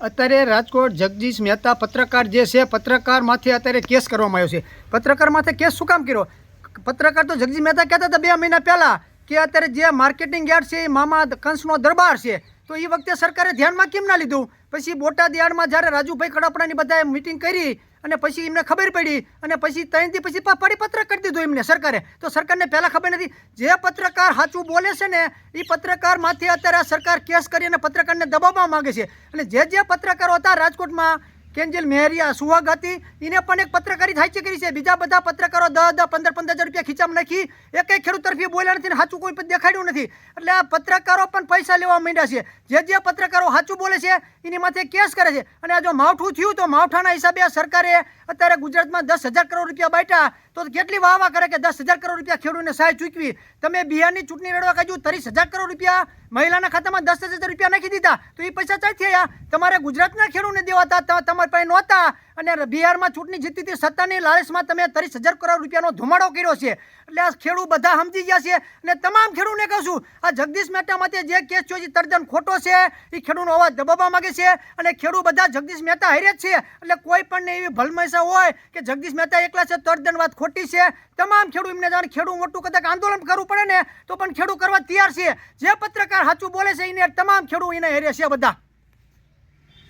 અત્યારે રાજકોટ જગદીશ મહેતા પત્રકાર જે છે, પત્રકારમાંથી અત્યારે કેસ કરવામાં આવ્યો છે. પત્રકારમાંથી કેસ શું કામ કર્યો? પત્રકાર તો જગદીશ મહેતા કહેતા હતા બે મહિના પહેલાં કે અત્યારે જે માર્કેટિંગ યાર્ડ છે, એ મામા કંસનો દરબાર છે. તો એ વખતે સરકારે ધ્યાનમાં કેમ ના લીધું? પછી બોટાદ યાર્ડમાં જ્યારે રાજુભાઈ કડાપડાની બધાએ મિટિંગ કરી અને પછી એમને ખબર પડી અને પછી ત્રણથી પછી પરિપત્ર કરી દીધું એમને સરકારે. તો સરકારને પહેલાં ખબર નથી. જે પત્રકાર સાચું બોલે છે ને એ પત્રકારમાંથી અત્યારે આ સરકાર કેસ કરી અને પત્રકારને દબાવવા માગે છે. અને જે જે પત્રકારો હતા રાજકોટમાં કેન્જલ મેરિયા સુહગ હતી? એને પણ એક પત્રકારી થાય છે કરી છે. બીજા બધા પત્રકારો દસ દસ પંદર પંદર હજાર રૂપિયા ખીચામાં નાખી. એકે ખેડૂત તરફી બોલ્યા નથી સાચું કોઈ પણ દેખાડ્યું નથી. એટલે આ પત્રકારો પણ પૈસા લેવા માંડ્યા છે. જે જે પત્રકારો સાચું બોલે છે, એની માથે કેસ કરે છે. અને આ જો માવઠું થયું તો માવઠાના હિસાબે આ સરકારે અત્યારે ગુજરાતમાં દસ હજાર કરોડ રૂપિયા બાટ્યા. તો કેટલી વાહ કરે કે દસ હજાર કરોડ રૂપિયા ખેડૂતને સહાય ચૂકવી. તમે બિહારની ચૂંટણી લડવા કાજુ ત્રીસ હજાર કરોડ રૂપિયા મહિલાના ખાતામાં દસ હજાર રૂપિયા નાખી દીધા. તો એ પૈસા ચાલથી થયા તમારે ગુજરાતના ખેડૂતને દેવાતા ત- તમારી પાસે નહોતા. અને બિહારમાં ચૂંટણી જીતી સત્તાની લાલચમાં તમે ત્રીસ હજાર કરોડ રૂપિયાનો ધુમાડો કર્યો છે. એટલે આ ખેડૂત બધા સમજી ગયા છે. અને તમામ ખેડૂતને કહું છું, આ જગદીશ મહેતા માટે જે કેસ છે એ તદ્દન ખોટો છે, એ ખેડૂતનો અવાજ દબાવવા માંગે છે. અને ખેડૂત બધા જગદીશ મહેતા હારે જ છે. એટલે કોઈ પણ એવી ભલમૈસા હોય કે જગદીશ મહેતા એકલા છે તદ્દન વાત ખોટી છે. તમામ ખેડૂત એમને જાણે ખેડૂત મોટું કદાચ આંદોલન કરવું પડે ને, તો પણ ખેડૂત કરવા તૈયાર છે. જે પત્રકાર સાચું બોલે છે, એને તમામ ખેડૂત એને હેરે છે બધા.